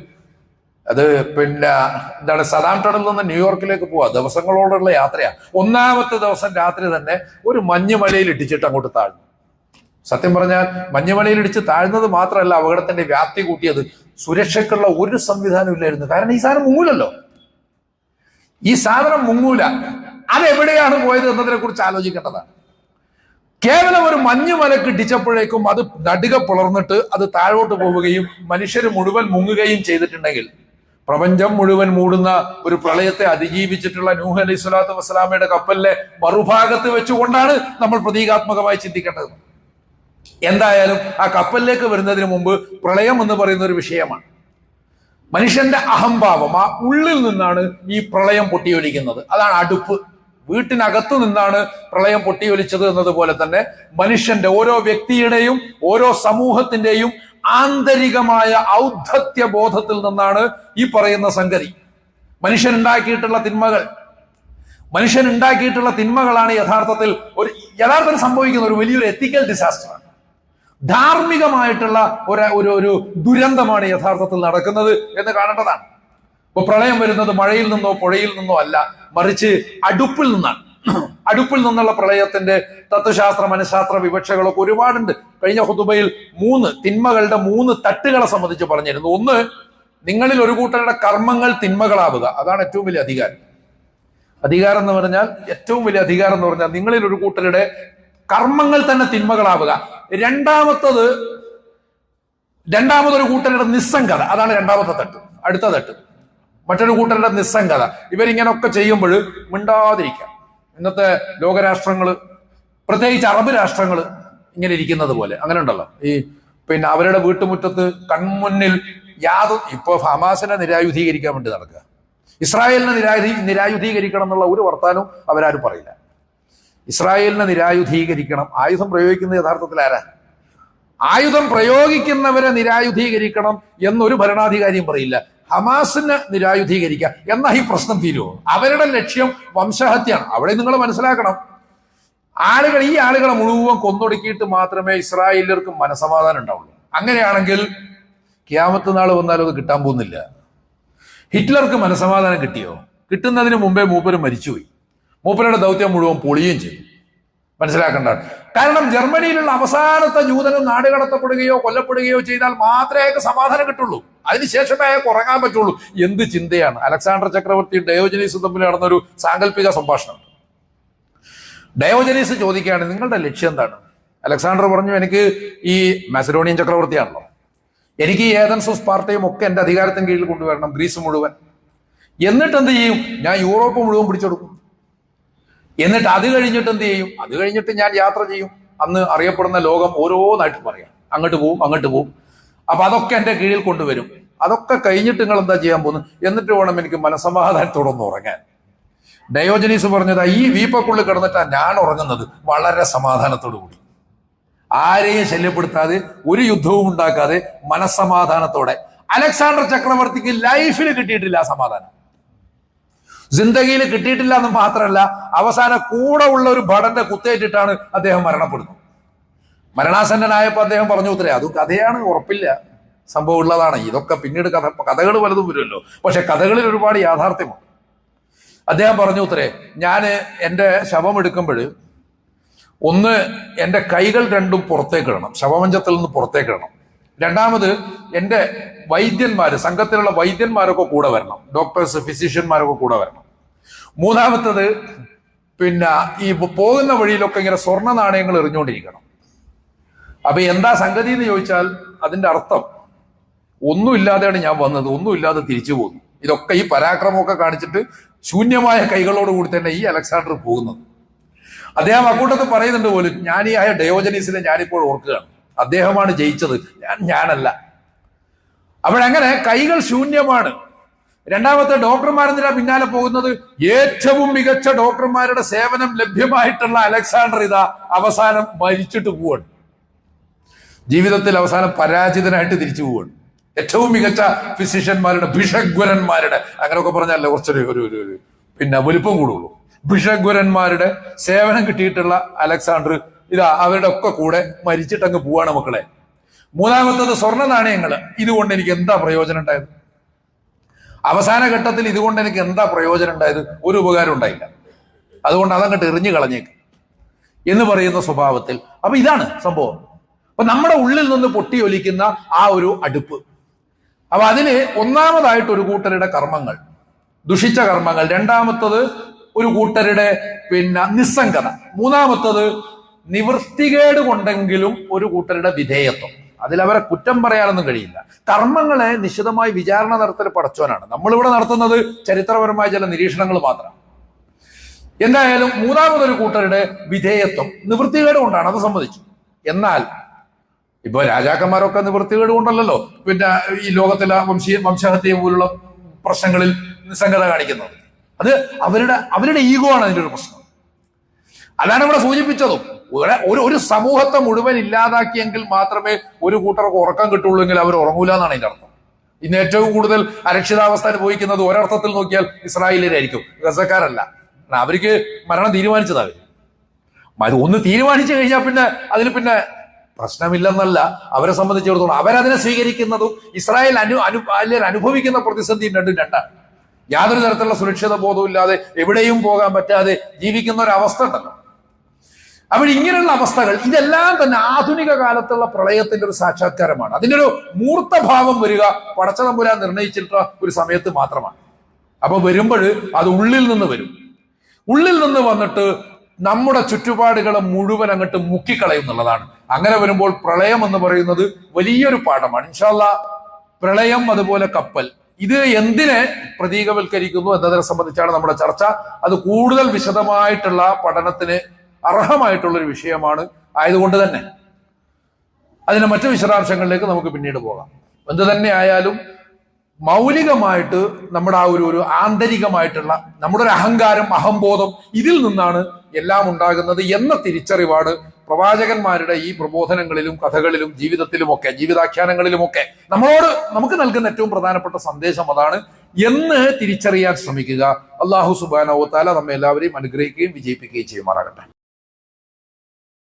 അത് പിന്നെ എന്താണ് സദാംടണിൽ നിന്ന് ന്യൂയോർക്കിലേക്ക് പോവാ. ദിവസങ്ങളോടുള്ള യാത്രയാ. ഒന്നാമത്തെ ദിവസം രാത്രി തന്നെ ഒരു മഞ്ഞുമലയിൽ ഇടിച്ചിട്ട് അങ്ങോട്ട് താഴ്ന്നു. സത്യം പറഞ്ഞാൽ മഞ്ഞുമലയിൽ ഇടിച്ച് താഴ്ന്നത് മാത്രമല്ല അപകടത്തിന്റെ വ്യാപ്തി കൂട്ടിയത്. സുരക്ഷയ്ക്കുള്ള ഒരു സംവിധാനം ഇല്ലായിരുന്നു. കാരണം ഈ സാധനം മുങ്ങൂലല്ലോ. ഈ സാധനം മുങ്ങൂല. അതെവിടെയാണ് പോയത് എന്നതിനെ കുറിച്ച് ആലോചിക്കേണ്ടതാണ്. കേവലം ഒരു മഞ്ഞുമലക്ക് ഇടിച്ചപ്പോഴേക്കും അത് നടുക പുളർന്നിട്ട് അത് താഴോട്ട് പോവുകയും മനുഷ്യർ മുഴുവൻ മുങ്ങുകയും ചെയ്തിട്ടുണ്ടെങ്കിൽ പ്രപഞ്ചം മുഴുവൻ മൂടുന്ന ഒരു പ്രളയത്തെ അതിജീവിച്ചിട്ടുള്ള നൂഹ് അലൈഹി സ്വലാത്തു വസ്സലാമയുടെ കപ്പലിലെ മറുഭാഗത്ത് വെച്ചുകൊണ്ടാണ് നമ്മൾ പ്രതീകാത്മകമായി ചിന്തിക്കേണ്ടത്. എന്തായാലും ആ കപ്പലിലേക്ക് വരുന്നതിന് മുമ്പ് പ്രളയം എന്ന് പറയുന്ന ഒരു വിഷയമാണ്. മനുഷ്യന്റെ അഹംഭാവം ആ ഉള്ളിൽ നിന്നാണ് ഈ പ്രളയം പൊട്ടിയൊലിക്കുന്നത്. അതാണ് അടുപ്പ്. വീട്ടിനകത്തു നിന്നാണ് പ്രളയം പൊട്ടിയൊലിച്ചത് എന്നതുപോലെ തന്നെ മനുഷ്യന്റെ ഓരോ വ്യക്തിയുടെയും ഓരോ സമൂഹത്തിന്റെയും ആന്തരികമായ ഔദ്ധത്യ ബോധത്തിൽ നിന്നാണ് ഈ പറയുന്ന സംഗതി. മനുഷ്യൻ ഉണ്ടാക്കിയിട്ടുള്ള തിന്മകൾ. മനുഷ്യൻ ഉണ്ടാക്കിയിട്ടുള്ള തിന്മകളാണ് യഥാർത്ഥത്തിൽ ഒരു യഥാർത്ഥത്തിൽ സംഭവിക്കുന്ന ഒരു വലിയൊരു എത്തിക്കൽ ഡിസാസ്റ്ററാണ് ധാർമ്മികമായിട്ടുള്ള ഒരു ഒരു ഒരു ദുരന്തമാണ് യഥാർത്ഥത്തിൽ നടക്കുന്നത് എന്ന് കാണേണ്ടതാണ്. ഇപ്പൊ പ്രളയം വരുന്നത് മഴയിൽ നിന്നോ പുഴയിൽ നിന്നോ അല്ല മറിച്ച് അടുപ്പിൽ നിന്നാണ്. അടുപ്പിൽ നിന്നുള്ള പ്രളയത്തിന്റെ തത്വശാസ്ത്ര മനഃശാസ്ത്ര വിവക്ഷകളൊക്കെ ഒരുപാടുണ്ട്. കഴിഞ്ഞ ഹുതുബയിൽ മൂന്ന് തിന്മകളുടെ മൂന്ന് തട്ടുകളെ സംബന്ധിച്ച് പറഞ്ഞിരുന്നു. ഒന്ന് നിങ്ങളിൽ ഒരു കൂട്ടരുടെ കർമ്മങ്ങൾ തിന്മകളാവുക. അതാണ് ഏറ്റവും വലിയ അധികാരം. അധികാരം എന്ന് പറഞ്ഞാൽ ഏറ്റവും വലിയ അധികാരം എന്ന് പറഞ്ഞാൽ നിങ്ങളിൽ ഒരു കൂട്ടരുടെ കർമ്മങ്ങൾ തന്നെ തിന്മകളാവുക. രണ്ടാമത്തത് രണ്ടാമതൊരു കൂട്ടരുടെ നിസ്സംഗത. അതാണ് രണ്ടാമത്തെ തട്ട്. അടുത്ത തട്ട്. മറ്റൊരു കൂട്ടരുടെ നിസ്സംഗത. ഇവരിങ്ങനൊക്കെ ചെയ്യുമ്പോൾ മിണ്ടാതിരിക്കാം ഇന്നത്തെ ലോകരാഷ്ട്രങ്ങൾ പ്രത്യേകിച്ച് അറബ് രാഷ്ട്രങ്ങൾ ഇങ്ങനെ ഇരിക്കുന്നത് പോലെ. അങ്ങനെ ഉണ്ടല്ലോ ഈ പിന്നെ അവരുടെ വീട്ടുമുറ്റത്ത് കൺമുന്നിൽ യാതൊരു ഇപ്പോൾ ഹമാസിനെ നിരായുധീകരിക്കാൻ വേണ്ടി നടക്കുക. ഇസ്രായേലിനെ നിരായുധീ നിരായുധീകരിക്കണം എന്നുള്ള ഒരു വർത്താനവും അവരാരും പറയില്ല. ഇസ്രായേലിനെ നിരായുധീകരിക്കണം. ആയുധം പ്രയോഗിക്കുന്നത് യഥാർത്ഥത്തിൽ ആരാ? ആയുധം പ്രയോഗിക്കുന്നവരെ നിരായുധീകരിക്കണം എന്നൊരു ഭരണാധികാരിയും പറയില്ല. ഹമാസിനെ നിരായുധീകരിക്കുക. എന്നാ ഈ പ്രശ്നം തീരുമോ അവരുടെ ലക്ഷ്യം വംശഹത്യാണ് അവിടെ നിങ്ങൾ മനസ്സിലാക്കണം. ആളുകൾ ഈ ആളുകളെ മുഴുവൻ കൊന്നൊടുക്കിയിട്ട് മാത്രമേ ഇസ്രായേലർക്കും മനസമാധാനം ഉണ്ടാവുള്ളൂ. അങ്ങനെയാണെങ്കിൽ ക്യാമത്ത് നാൾ വന്നാലും അത് കിട്ടാൻ പോകുന്നില്ല. ഹിറ്റ്ലർക്ക് മനസമാധാനം കിട്ടിയോ? കിട്ടുന്നതിന് മുമ്പേ മൂപ്പര് മരിച്ചുപോയി. മൂപ്പരുടെ ദൗത്യം മുഴുവൻ പൊളിയുകയും ചെയ്തു. മനസ്സിലാക്കേണ്ട കാരണം ജർമ്മനിയിലുള്ള അവസാനത്തെ ജൂതനും നാടുകടത്തപ്പെടുകയോ കൊല്ലപ്പെടുകയോ ചെയ്താൽ മാത്രമേ അയാൾക്ക് സമാധാനം കിട്ടുള്ളൂ. അതിനുശേഷമേ അയാൾക്ക് ഉറങ്ങാൻ പറ്റുള്ളൂ. എന്ത് ചിന്തയാണ്? അലക്സാണ്ടർ ചക്രവർത്തി ഡയോജനീസും തമ്മിൽ നടന്നൊരു സാങ്കല്പിക സംഭാഷണം. ഡയോജനീസ് ചോദിക്കുകയാണ് നിങ്ങളുടെ ലക്ഷ്യം എന്താണ്? അലക്സാണ്ടർ പറഞ്ഞു എനിക്ക് ഈ മാസഡോണിയൻ ചക്രവർത്തിയാണല്ലോ. എനിക്ക് ഈ ഏതൻസും സ്പാർട്ടയും ഒക്കെ എന്റെ അധികാരത്തിന് കീഴിൽ കൊണ്ടുവരണം ഗ്രീസ് മുഴുവൻ. എന്നിട്ട് എന്ത് ചെയ്യും? ഞാൻ യൂറോപ്പ് മുഴുവൻ പിടിച്ചെടുക്കും. എന്നിട്ട് അത് കഴിഞ്ഞിട്ട് എന്ത് ചെയ്യും? അത് കഴിഞ്ഞിട്ട് ഞാൻ യാത്ര ചെയ്യും. അന്ന് അറിയപ്പെടുന്ന ലോകം ഓരോന്നായിട്ട് പറയാം. അങ്ങോട്ട് പോവും അങ്ങോട്ട് പോവും. അപ്പൊ അതൊക്കെ എന്റെ കീഴിൽ കൊണ്ടുവരും. അതൊക്കെ കഴിഞ്ഞിട്ട് നിങ്ങൾ എന്താ ചെയ്യാൻ പോകുന്നു? എന്നിട്ട് വേണം എനിക്ക് മനസമാധാനത്തോടൊന്ന് ഉറങ്ങാൻ. ഡയോജനീസ് പറഞ്ഞത് ഈ വീപ്പക്കുള്ളിൽ കിടന്നിട്ടാ ഞാൻ ഉറങ്ങുന്നത്. വളരെ സമാധാനത്തോടു കൂടി. ആരെയും ശല്യപ്പെടുത്താതെ ഒരു യുദ്ധവും ഉണ്ടാക്കാതെ മനസ്സമാധാനത്തോടെ. അലക്സാണ്ടർ ചക്രവർത്തിക്ക് ലൈഫിൽ കിട്ടിയിട്ടില്ല ആ സമാധാനം. ജിന്ദഗിയിൽ കിട്ടിയിട്ടില്ല എന്ന് മാത്രമല്ല അവസാനം കൂടെ ഉള്ള ഒരു ഭടന്റെ കുത്തേറ്റിട്ടാണ് അദ്ദേഹം മരണപ്പെടുന്നത്. മരണാസന്നനായപ്പോ അദ്ദേഹം പറഞ്ഞു ഉത്തരേ അത് കഥയാണ് ഉറപ്പില്ല. സംഭവം ഉള്ളതാണ്. ഇതൊക്കെ പിന്നീട് കഥ കഥകൾ പലതും വരുമല്ലോ. പക്ഷെ കഥകളിൽ ഒരുപാട് യാഥാർത്ഥ്യമുണ്ട്. അദ്ദേഹം പറഞ്ഞു ഉത്തരേ ഞാൻ എന്റെ ശവം എടുക്കുമ്പോൾ ഒന്ന് എന്റെ കൈകൾ രണ്ടും പുറത്തേക്ക് ഇടണം. ശവമഞ്ചത്തിൽ നിന്ന് പുറത്തേക്ക് ഇടണം. രണ്ടാമത് എന്റെ വൈദ്യന്മാർ സംഘത്തിലുള്ള വൈദ്യന്മാരൊക്കെ കൂടെ വരണം. ഡോക്ടേഴ്സ് ഫിസിഷ്യന്മാരൊക്കെ കൂടെ വരണം. മൂന്നാമത്തത് പിന്നെ ഈ പോകുന്ന വഴിയിലൊക്കെ ഇങ്ങനെ സ്വർണ നാണയങ്ങൾ എറിഞ്ഞുകൊണ്ടിരിക്കണം. അപ്പൊ എന്താ സംഗതി എന്ന് ചോദിച്ചാൽ അതിന്റെ അർത്ഥം ഒന്നുമില്ലാതെയാണ് ഞാൻ വന്നത് ഒന്നുമില്ലാതെ തിരിച്ചു പോകുന്നു. ഇതൊക്കെ ഈ പരാക്രമമൊക്കെ കാണിച്ചിട്ട് ശൂന്യമായ കൈകളോട് കൂടി തന്നെ ഈ അലക്സാണ്ടർ പോകുന്നത്. അദ്ദേഹം അക്കൂട്ടത്ത് പറയുന്നുണ്ട് പോലും ആയ ഡയോജനീസിനെ ഞാനിപ്പോൾ ഓർക്കുകയാണ്. അദ്ദേഹമാണ് ജയിച്ചത്. ഞാൻ ഞാനല്ല. അപ്പോഴങ്ങനെ കൈകൾ ശൂന്യമാണ്. രണ്ടാമത്തെ ഡോക്ടർമാരെന്തിനാ പിന്നാലെ പോകുന്നത്? ഏറ്റവും മികച്ച ഡോക്ടർമാരുടെ സേവനം ലഭ്യമായിട്ടുള്ള അലക്സാണ്ടർ ഇതാ അവസാനം മരിച്ചിട്ട് പോവാണ്. ജീവിതത്തിൽ അവസാനം പരാജിതനായിട്ട് തിരിച്ചു പോവാണ്. ഏറ്റവും മികച്ച ഫിസിഷ്യന്മാരുടെ ഭിഷഗ്വരന്മാരുടെ അങ്ങനെയൊക്കെ പറഞ്ഞാലേ കുറച്ചൊരു ഒരു ഒരു പിന്നെ വലുപ്പം കൂടുള്ളൂ. ഭിഷഗ്വരന്മാരുടെ സേവനം കിട്ടിയിട്ടുള്ള അലക്സാണ്ടർ ഇതാ അവരുടെ ഒക്കെ കൂടെ മരിച്ചിട്ടങ്ങ് പോവാണ് മക്കളെ. മൂന്നാമത്തത് സ്വർണ നാണയങ്ങൾ ഇതുകൊണ്ട് എനിക്ക് എന്താ പ്രയോജനം ഉണ്ടായത്? അവസാന ഘട്ടത്തിൽ ഇതുകൊണ്ട് എനിക്ക് എന്താ പ്രയോജനം ഉണ്ടായത്? ഒരു ഉപകാരം ഉണ്ടായില്ല. അതുകൊണ്ട് അതങ്ങോട്ട് എറിഞ്ഞു കളഞ്ഞേക്ക്. എന്ന് പറയുന്ന സ്വഭാവത്തിൽ. അപ്പൊ ഇതാണ് സംഭവം. അപ്പൊ നമ്മുടെ ഉള്ളിൽ നിന്ന് പൊട്ടിയൊലിക്കുന്ന ആ ഒരു അടുപ്പ്. അപ്പൊ അതിന് ഒന്നാമതായിട്ട് ഒരു കൂട്ടരുടെ കർമ്മങ്ങൾ. ദുഷിച്ച കർമ്മങ്ങൾ. രണ്ടാമത്തത് ഒരു കൂട്ടരുടെ പിന്നെ നിസ്സംഗത. മൂന്നാമത്തത് നിവൃത്തികേട് കൊണ്ടെങ്കിലും ഒരു കൂട്ടരുടെ വിധേയത്വം. അതിലവരെ കുറ്റം പറയാനൊന്നും കഴിയില്ല. കർമ്മങ്ങളെ നിശിതമായി വിചാരണ നടത്തൽ പടച്ചോനാണ്. നമ്മളിവിടെ നടത്തുന്നത് ചരിത്രപരമായ ചില നിരീക്ഷണങ്ങൾ മാത്രമാണ് എന്തായാലും മൂന്നാമതൊരു കൂട്ടരുടെ വിധേയത്വം നിവൃത്തികേട് കൊണ്ടാണ് അത് സമ്മതിച്ചു. എന്നാൽ ഇപ്പൊ രാജാക്കന്മാരൊക്കെ നിവൃത്തികേട് കൊണ്ടല്ലോ പിന്നെ ഈ ലോകത്തിലെ വംശീയ വംശഹത്യ പോലുള്ള പ്രശ്നങ്ങളിൽ നിസ്സംഗത കാണിക്കുന്നത്. അത് അവരുടെ അവരുടെ ഈഗോ ആണ് അതിന്റെ ഒരു പ്രശ്നം. അതാണ് ഇവിടെ സൂചിപ്പിച്ചതും. ഒരു- ഒരു സമൂഹത്തെ മുഴുവൻ ഇല്ലാതാക്കിയെങ്കിൽ മാത്രമേ ഒരു കൂട്ടർക്ക് ഉറക്കം കിട്ടുള്ളൂ എങ്കിൽ അവർ ഉറങ്ങൂല എന്നാണ് അതിന്റെ അർത്ഥം. ഇന്ന് ഏറ്റവും കൂടുതൽ അരക്ഷിതാവസ്ഥ അനുഭവിക്കുന്നത് ഒരർത്ഥത്തിൽ നോക്കിയാൽ ഇസ്രായേലിലായിരിക്കും ഗസക്കാരല്ല. അവർക്ക് മരണം തീരുമാനിച്ചതാ അത് ഒന്ന് തീരുമാനിച്ചു കഴിഞ്ഞാൽ പിന്നെ അതിൽ പിന്നെ പ്രശ്നമില്ലെന്നല്ല അവരെ സംബന്ധിച്ചിടത്തോളം. അവരതിനെ സ്വീകരിക്കുന്നതും ഇസ്രായേൽ അനു അനു അനുഭവിക്കുന്ന പ്രതിസന്ധി രണ്ടും രണ്ടാണ് യാതൊരു തരത്തിലുള്ള സുരക്ഷിത ബോധവും ഇല്ലാതെ എവിടെയും പോകാൻ പറ്റാതെ ജീവിക്കുന്ന ഒരു അവസ്ഥ ഉണ്ടല്ലോ. അപ്പോൾ ഇങ്ങനെയുള്ള അവസ്ഥകൾ ഇതെല്ലാം തന്നെ ആധുനിക കാലത്തുള്ള പ്രളയത്തിന്റെ ഒരു സാക്ഷാത്കാരമാണ്. അതിന്റെ ഒരു മൂർത്തഭാവം വരിക പടച്ചതമ്പുരാൻ നിർണയിച്ചിട്ടുള്ള ഒരു സമയത്ത് മാത്രമാണ്. അപ്പൊ വരുമ്പോൾ അത് ഉള്ളിൽ നിന്ന് വരും. ഉള്ളിൽ നിന്ന് വന്നിട്ട് നമ്മുടെ ചുറ്റുപാടുകളെ മുഴുവൻ അങ്ങോട്ട് മുക്കിക്കളയും എന്നുള്ളതാണ്. അങ്ങനെ വരുമ്പോൾ പ്രളയം എന്ന് പറയുന്നത് വലിയൊരു പാഠമാണ്. ഇൻഷാല്ല പ്രളയം അതുപോലെ കപ്പൽ. ഇത് എന്തിനെ പ്രതീകവൽക്കരിക്കുന്നു എന്നതിനെ സംബന്ധിച്ചാണ് നമ്മുടെ ചർച്ച. അത് കൂടുതൽ വിശദമായിട്ടുള്ള പഠനത്തിന് അർഹമായിട്ടുള്ള ഒരു വിഷയമാണ് ആയതുകൊണ്ട് തന്നെ. അതിന് മറ്റു വിശദാംശങ്ങളിലേക്ക് നമുക്ക് പിന്നീട് പോകാം. എന്ത് തന്നെ ആയാലും മൗലികമായിട്ട് നമ്മുടെ ആ ഒരു ഒരു ആന്തരികമായിട്ടുള്ള നമ്മുടെ ഒരു അഹങ്കാരം അഹംബോധം ഇതിൽ നിന്നാണ് എല്ലാം ഉണ്ടാകുന്നത് എന്ന തിരിച്ചറിവാണ് പ്രവാചകന്മാരുടെ ഈ പ്രബോധനങ്ങളിലും കഥകളിലും ജീവിതത്തിലുമൊക്കെ ജീവിതാഖ്യാനങ്ങളിലുമൊക്കെ നമ്മളോട് നമുക്ക് നൽകുന്ന ഏറ്റവും പ്രധാനപ്പെട്ട സന്ദേശം അതാണ് എന്ന് തിരിച്ചറിയാൻ ശ്രമിക്കുക. അള്ളാഹു സുബാനോ താല നമ്മെ എല്ലാവരെയും അനുഗ്രഹിക്കുകയും വിജയിപ്പിക്കുകയും ചെയ്യുമാറാകട്ടെ.